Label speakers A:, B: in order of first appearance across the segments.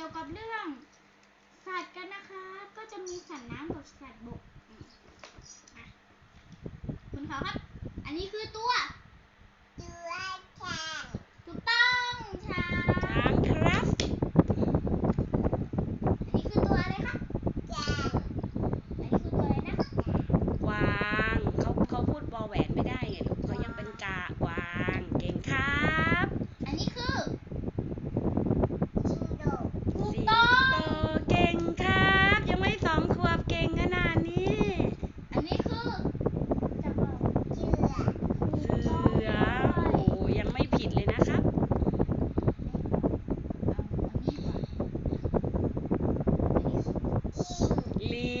A: กี่ยวกับเรื่องสัตว์กันนะคะ ก็จะมีสัตว์น้ำกับสัตว์บกคุณเขาครับ อันนี้คือตัว ถูกต้องช้าง
B: ช้างครับ
A: อันนี้คือตัวอะไรคะ อันนี้คือตัวอะไรนะคะ
B: กวางเขาเขาพูดบอแหวนไม่ได้ไงลูกเขายังเป็นกากวาง เก่งครับ
A: อันนี้คือ ถูก
B: สิง
A: ต้อง
B: โตเก่งครับ ยังไม่สองขวบเก่งขนาดนี้
A: อันนี้คือจับเรา
B: เสือโอ้ยังไม่ผิดเลยนะครับ ลิ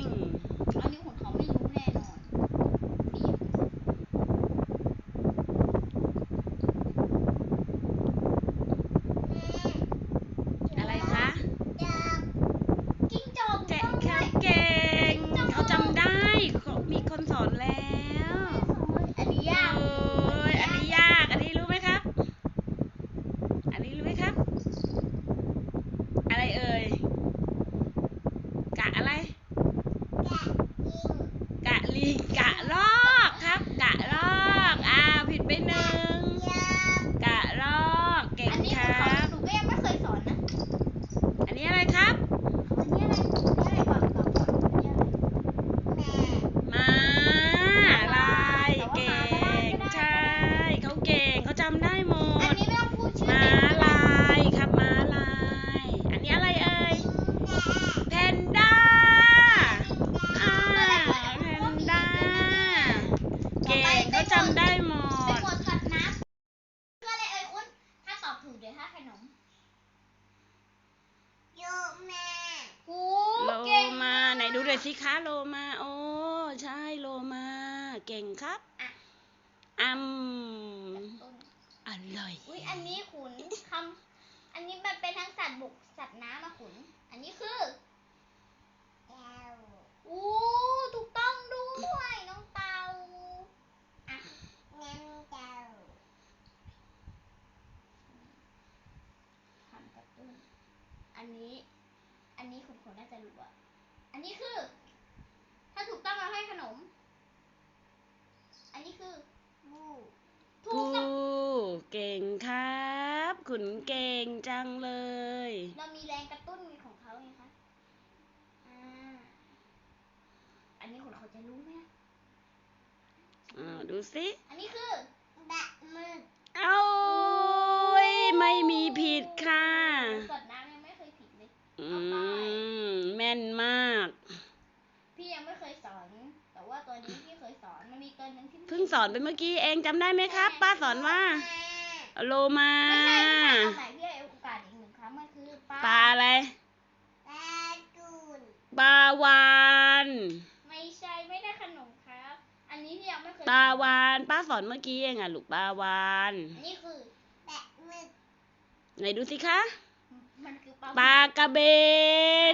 B: ง
A: อันนี้ของเขาไม่รู้แน่นอนนี่
B: อะไรคะ
A: จิ้งจอก
B: แจ
A: ถูกต้อง
B: เขา
A: ด้วย
B: เก่งเขาจำได้เขามีคนสอนแล้ว
A: อันนี้ยาก
B: โอ้ยอันนี้ยาก อันนี้รู้ไหมครับ อันนี้รู้ไหมครับ อะไรเอ่ย กะอะไร กะลิง กะลอกครับ กะลอกอ้าวผิดไปหนึ่ง กะลอกเก่ง
A: อันนี้
B: ค
A: ของ
B: รั
A: เขา
B: บ
A: หนูก็ยังไม่เคยสอนนะ
B: อันนี้อะไรครับ
A: อันนี้อะไรอันนี้อะไรก่อนก่อนก่อนอันนี้อะไร
B: ม้าลายเก่ง ใช่ เขาเก่งเขาจำได้หม
A: อัน
B: ด
A: นี้ไม่ต้องพูดชื่อ
B: ม้า
A: เด็ก
B: ลายครับม้าลาย อันนี้อะไรเอ่ย แพนด้า อ่าแพนด้า เก่งเขาจำได้หม
A: เป็น
B: ด
A: หมวดสัตว์น้ำคืออะไรเอ่ยคุณถ้าตอบถูกเดี๋ยวถ้าขนมโอ้
B: โล
A: เก่ง
B: มาไหนดูหน่อยสิคะโลมา โอ้ใช่โลมา เก่งครับ
A: อะ
B: อืม
A: ต้น
B: อร่อย
A: อุ้ยอันนี้ขุนคำอันนี้มันเป็นทั้งสัตว์บกสัตว์น้ำมาขุน อันนี้คืออู้ถูกต้องด้วยน้องเตาอะทำกระตุ้น อันนี้ อันนี้คุณคนน่าจะรู้อะอันนี้คือ ถ้าถูกต้องเราให้ขนม อันนี้คือถู
B: ปู
A: กต้อง
B: เก่งครับ ขุนเก่งจังเลย
A: เรามีแรงกระตุ้นของเขาไงคะ อ่า อันนี้คนเขาจะรู้ไหม
B: อ่าดูสิ
A: อันนี้คือแบะมือ
B: เอายไม่มีผิดค่ะ
A: กดน้ำยังไม่เคยผิดเลย
B: อื มแม่นมาก
A: พี่ยังไม่เคยสอน แต่ว่าตัวนี้พี่เคยสอน มันมีตัวหนึงที่พี่
B: เพิ่งสอนไปเมื่อกี้เองจำได้ไหมครับ ป้าสอนว่าโลมา
A: ไม่ใช่ไม่ใช่เอาใหม่พี่ให้โอกาสอีกหนึ่งครั้งมันคือปลา
B: ปลาอะไร
A: ปลาจูน
B: ปลาวาน
A: ไม่ใช่ไม่ได้ขนมครับ อันนี้พี่ยังไม่เคย
B: ปลา
A: สอน
B: วานป้าสอนเมื่อกี้เองอะลูกปลาวาน
A: อันนี้คือแบะมือ
B: ไหนดูสิคะ
A: มันคือปลา
B: ปลากระเบ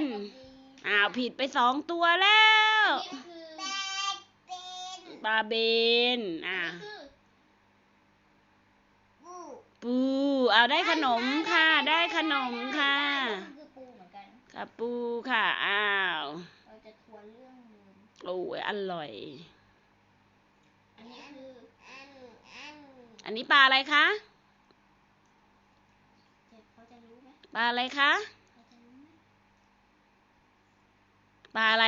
B: น
A: ปลากระเบน
B: อ้าวผิดไปสองตัวแล้ว
A: อันนี้คือแบกเป็น
B: ปลาเบนอ่า
A: อันนี้คือปู
B: ปูเอาได้ขนมค่ะ ได้ขนมค่ะ
A: ได้มันคือปูเหมือนกัน
B: ค่ะปูค่ะ อ้าว
A: เราจะทวนเรื่องเดิม
B: โอ้ยอร่อย
A: อันนี้คืออันอัน
B: อันนี้ปลาอะไรคะ
A: เจ็บเขาจะรู้ไหม
B: ปลาอะไรคะ
A: เขาจะรู้ไหม
B: ปลาอะไร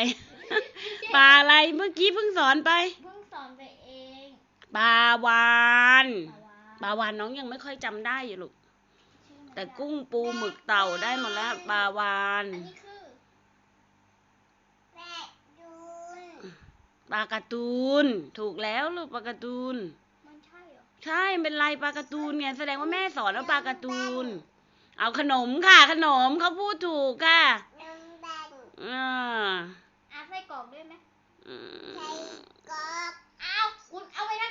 B: ปลาอะไรเมื่อกี้เพิ่งสอนไป
A: เพิ่งสอนไปเอง
B: ปลาวาน
A: ปลาวาฬ
B: ปลาวานน้องยังไม่ค่อยจำได้อยู่ลูก
A: ชื่อมัน
B: แต่กุ้งปูหมึกเต่าได้หมดแล้วปลาวาน
A: อันนี้คือแปะดูน
B: ปลาการ์ตูน ถูกแล้วลูกปลาการ์ตูน
A: มันใช่เหรอ
B: ใช่เป็นลายปลาการ์ตูนไงแสดงว่าแม่สอนว่าปลาการ์ตูน เอาขนมค่ะขนมเขาพูดถูกค่ะ
A: น้ องแบง
B: อ่า
A: อะไส้กรอกด้วยไหม
B: อืม
A: กรอก อ้าว คุณเอาไปทั้ง